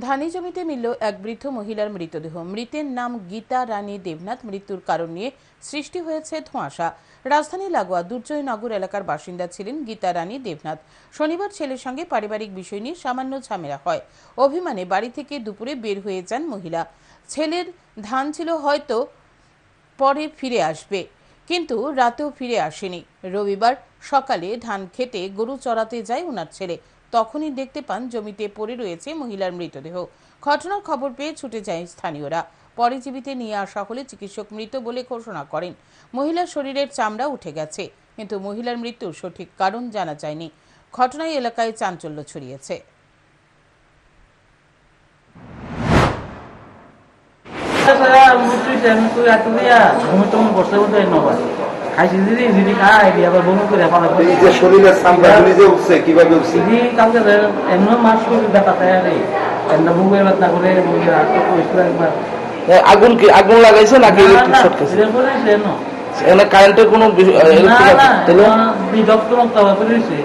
ধানি জমিতে মিলল এক বৃদ্ধ মহিলার মৃতদেহ। মৃতের নাম গীতা রানী দেবনাথ। মৃত্যুর কারণ নিয়ে সৃষ্টি হয়েছে ধোঁয়াশা। রাজধানী লাগোয়া দুর্জয়নগর এলাকার বাসিন্দা ছিলেন গীতা রানী দেবনাথ। শনিবার ছেলের সঙ্গে পারিবারিক বিষয় নিয়ে সামান্য ঝামেলা হয়। অভিমানে বাড়ি থেকে দুপুরে বের হয়ে যান মহিলা। ছেলের ধান ছিল হয়তো পরে ফিরে আসবে। কিন্তু রাতেও ফিরে আসেনি। রবিবার সকালে ধান খেতে গরু চড়াতে যায় ওনার ছেলে। তখনই দেখতে পান জমিতে পড়ে রয়েছে মহিলার মৃতদেহ। ঘটনার খবর পেয়ে ছুটে যায় স্থানীয়রা। পরে জীবিতে নিয়ে আসা হলে চিকিৎসক মৃত বলে ঘোষণা করেন। মহিলার শরীরের চামড়া উঠে গেছে, কিন্তু মহিলার মৃত্যুর সঠিক কারণ জানা যায়নি। ঘটনায় এলাকায় চাঞ্চল্য ছড়িয়েছে। খাইছি দিদি দিদি খাই দিয়ে আবার বমি করে পালা করে। এই যে শরীরের চামড়া গুলি উঠছে কীভাবে উঠছে? দিদি কালকে এমন মাস করে ব্যথা থাকে রে এমন বুকে ব্যথা করে হাত একবার। আগুন কি আগুন লাগাইছে নাকি ইলেকট্রিক শর্ট খাইছে এখানে কারেন্টের কোনো তাহলে? বিদগ্ধ মুক্ত হয়ে পড়েছে